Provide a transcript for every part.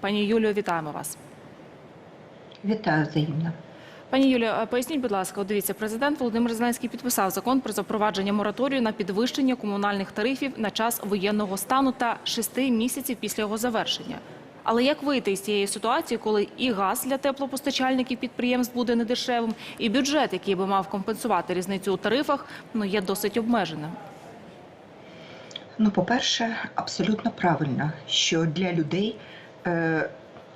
Пані Юлію, вітаємо вас. Вітаю взаємно. Пані Юлію, а поясніть, будь ласка, дивіться, президент Володимир Зеленський підписав закон про запровадження мораторію на підвищення комунальних тарифів на час воєнного стану та шести місяців після його завершення. Але як вийти з цієї ситуації, коли і газ для теплопостачальників підприємств буде недешевим, і бюджет, який би мав компенсувати різницю у тарифах, ну є досить обмеженим? Ну, по-перше, абсолютно правильно, що для людей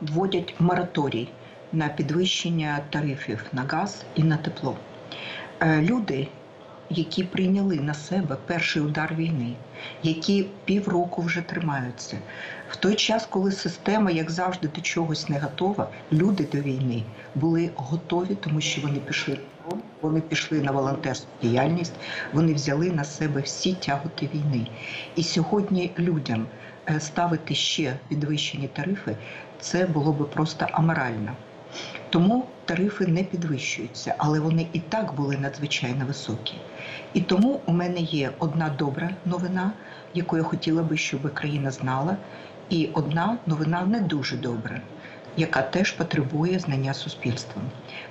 вводять мораторій на підвищення тарифів на газ і на тепло. Е, люди, які прийняли на себе перший удар війни, які півроку вже тримаються, в той час, коли система, як завжди, до чогось не готова, люди до війни були готові, тому що вони пішли вони пішли на волонтерську діяльність, вони взяли на себе всі тяготи війни. І сьогодні людям е, ставити ще підвищені тарифи це було би просто аморально. Тому тарифи не підвищуються, але вони і так були надзвичайно високі. І тому у мене є одна добра новина, яку я хотіла би, щоб країна знала, і одна новина не дуже добра, яка теж потребує знання суспільством.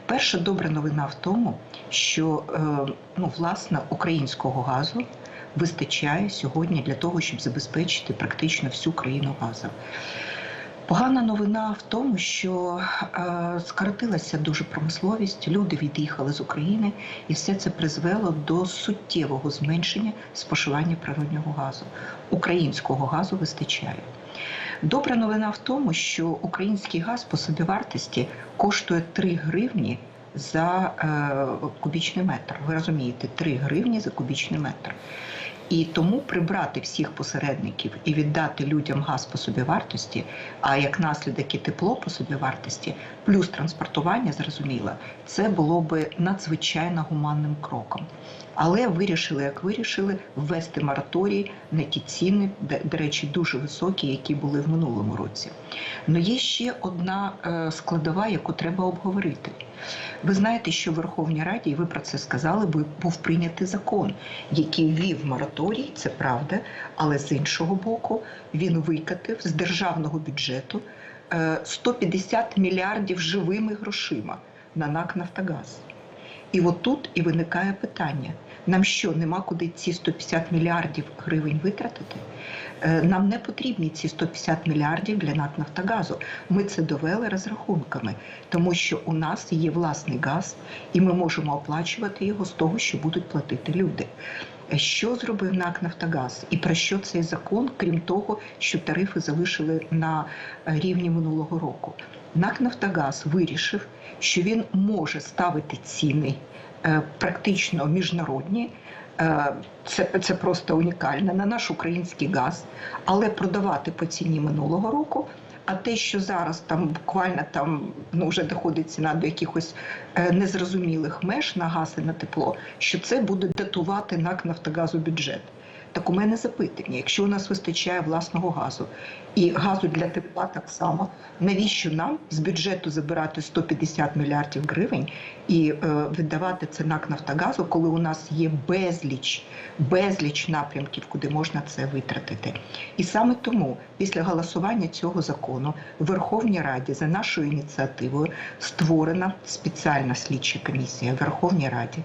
Перша добра новина в тому, що е, ну, власне українського газу вистачає сьогодні для того, щоб забезпечити практично всю країну газом. Погана новина в тому, що е, скоротилася дуже промисловість, люди від'їхали з України, і все це призвело до суттєвого зменшення споживання природнього газу. Українського газу вистачає. Добра новина в тому, що український газ по собівартості коштує 3 гривні за е, кубічний метр. Ви розумієте, 3 гривні за кубічний метр. І тому прибрати всіх посередників і віддати людям газ по собівартості, а як наслідок і тепло по собівартості, плюс транспортування, зрозуміло, це було би надзвичайно гуманним кроком. Але вирішили, як вирішили, ввести мораторій на ті ціни, до речі, дуже високі, які були в минулому році. Але є ще одна е, складова, яку треба обговорити. Ви знаєте, що в Верховній Раді, і ви про це сказали, бу- був прийнятий закон, який ввів мораторій, це правда, але з іншого боку він викатив з державного бюджету е, 150 мільярдів живими грошима на НАК Нафтогаз. І от тут і виникає питання: нам що, нема куди ці 150 мільярдів гривень витратити? Е, Нам не потрібні ці 150 мільярдів для НАК Нафтогазу. Ми це довели розрахунками, тому що у нас є власний газ, і ми можемо оплачувати його з того, що будуть платити люди. Що зробив НАК Нафтогаз і про що цей закон, крім того, що тарифи залишили на е, рівні минулого року? НАК Нафтогаз вирішив, що він може ставити ціни е, практично міжнародні. Е, Це, це просто унікально на наш український газ, але продавати по ціні минулого року. А те, що зараз там буквально там ну вже доходить ціна до якихось е, незрозумілих меж на газ і на тепло, що це буде датувати НАК Нафтогазу бюджет. Так у мене запитання: якщо у нас вистачає власного газу і газу для тепла так само, навіщо нам з бюджету забирати 150 мільярдів гривень і е, віддавати це НАК Нафтогазу, коли у нас є безліч, безліч напрямків, куди можна це витратити? І саме тому, після голосування цього закону, в Верховній Раді за нашою ініціативою створена спеціальна слідча комісія в Верховній Раді.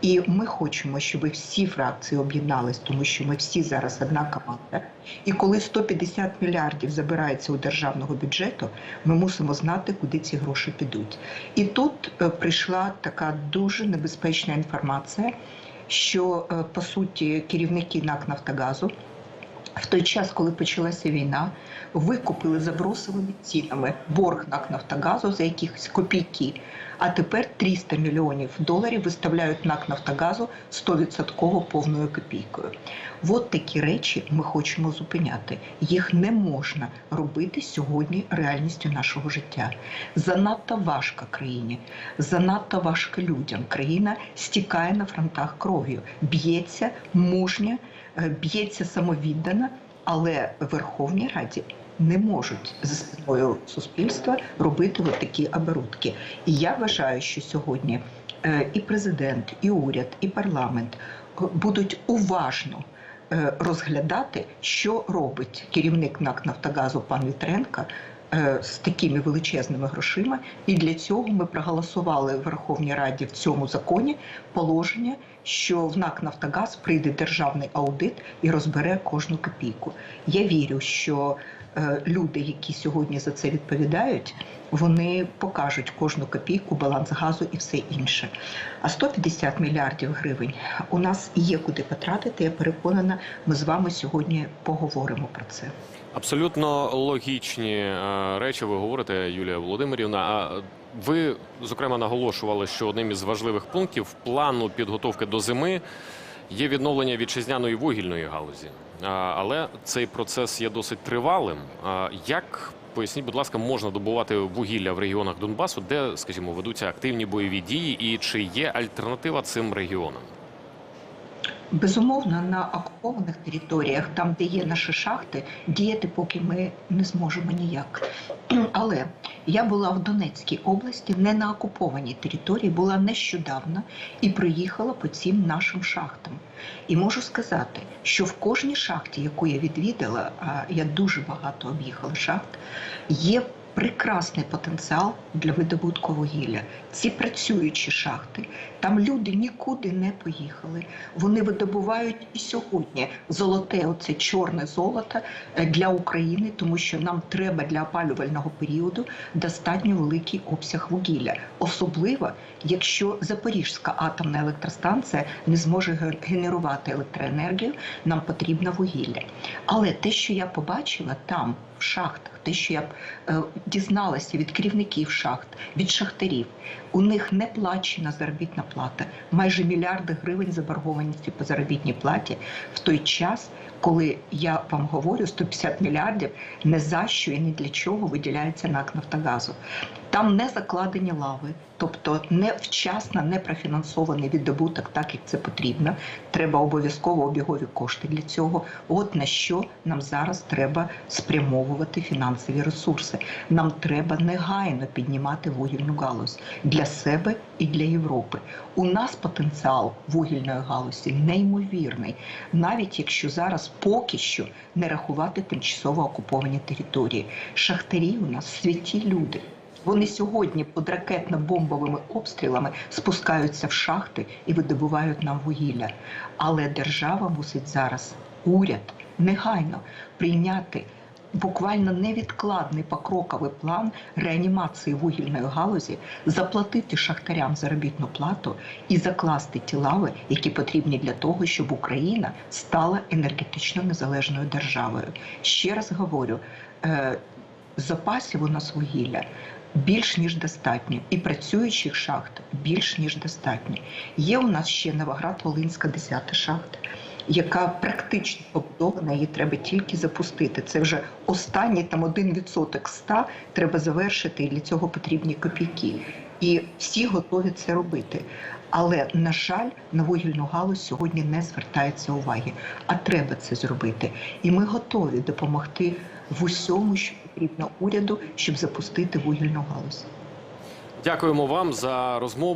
І ми хочемо, щоб всі фракції об'єднались, тому що ми всі зараз одна команда. І коли 150 мільярдів забирається у державного бюджету, ми мусимо знати, куди ці гроші підуть. І тут е, прийшла така дуже небезпечна інформація, що е, по суті керівники НАК Нафтогазу в той час, коли почалася війна, викупили за бросовими цінами борг НАК Нафтогазу за якісь копійки. А тепер 300 мільйонів доларів виставляють НАК Нафтогазу 100% повною копійкою. От такі речі ми хочемо зупиняти. Їх не можна робити сьогодні реальністю нашого життя. Занадто важко країні, занадто важко людям. Країна стікає на фронтах кров'ю, б'ється мужня, б'ється самовіддана, але Верховній Раді не можуть за спиною суспільства робити от такі оборудки. І я вважаю, що сьогодні е, і президент, і уряд, і парламент е, будуть уважно е, розглядати, що робить керівник НАК Нафтогазу пан Вітренко е, з такими величезними грошима. І для цього ми проголосували в Верховній Раді в цьому законі положення, що в НАК Нафтогаз прийде державний аудит і розбере кожну копійку. Я вірю, що е, люди, які сьогодні за це відповідають, вони покажуть кожну копійку, баланс газу і все інше. А 150 мільярдів гривень у нас є куди потратити. Я переконана, ми з вами сьогодні поговоримо про це. Абсолютно логічні е, речі ви говорите, Юлія Володимирівна. А ви зокрема наголошували, що одним із важливих пунктів плану підготовки до зими є відновлення вітчизняної вугільної галузі. Але цей процес є досить тривалим. Як поясніть, будь ласка, можна добувати вугілля в регіонах Донбасу, де, скажімо, ведуться активні бойові дії, і чи є альтернатива цим регіонам? Безумовно, на окупованих територіях, там, де є наші шахти, діяти поки ми не зможемо ніяк. Але я була в Донецькій області, не на окупованій території, була нещодавно і проїхала по цим нашим шахтам. І можу сказати, що в кожній шахті, яку я відвідала, а я дуже багато об'їхала шахт, є прекрасний потенціал для видобутку вугілля. Ці працюючі шахти, там люди нікуди не поїхали. Вони видобувають і сьогодні золоте, оце чорне золото е, для України, тому що нам треба для опалювального періоду достатньо великий обсяг вугілля, особливо якщо Запорізька атомна електростанція не зможе генерувати електроенергію, нам потрібно вугілля. Але те, що я побачила там, шахтах, те, що я е, дізналася від керівників шахт, від шахтарів, у них не плачена заробітна плата, майже мільярди гривень заборгованості по заробітній платі в той час, коли я вам говорю, 150 мільярдів не за що і не для чого виділяється НАК Нафтогазу. Там не закладені лави, тобто не вчасно не профінансований віддобуток, так як це потрібно. Треба обов'язково обігові кошти для цього. От на що нам зараз треба спрямовувати фінансові ресурси. Нам треба негайно піднімати вугільну галузь для себе і для Європи. У нас потенціал вугільної галузі неймовірний, навіть якщо зараз поки що не рахувати тимчасово окуповані території. Шахтарі у нас святі люди. Вони сьогодні під ракетно-бомбовими обстрілами спускаються в шахти і видобувають нам вугілля. Але держава мусить зараз уряд негайно прийняти буквально невідкладний покроковий план реанімації вугільної галузі, заплатити шахтарям заробітну плату і закласти ті лави, які потрібні для того, щоб Україна стала енергетично незалежною державою. Ще раз говорю. е, Запасів у нас вугілля більш ніж достатньо, і працюючих шахт більш ніж достатньо. Є у нас ще Новоград-Волинська 10 шахта, яка практично побудована, її треба тільки запустити. Це вже останній там 1% 100 треба завершити, і для цього потрібні копійки. І всі готові це робити. Але на жаль, на вугільну галузь сьогодні не звертається уваги. А треба це зробити. І ми готові допомогти в усьому, що потрібно уряду, щоб запустити вугільну галузь. Дякуємо вам за розмову.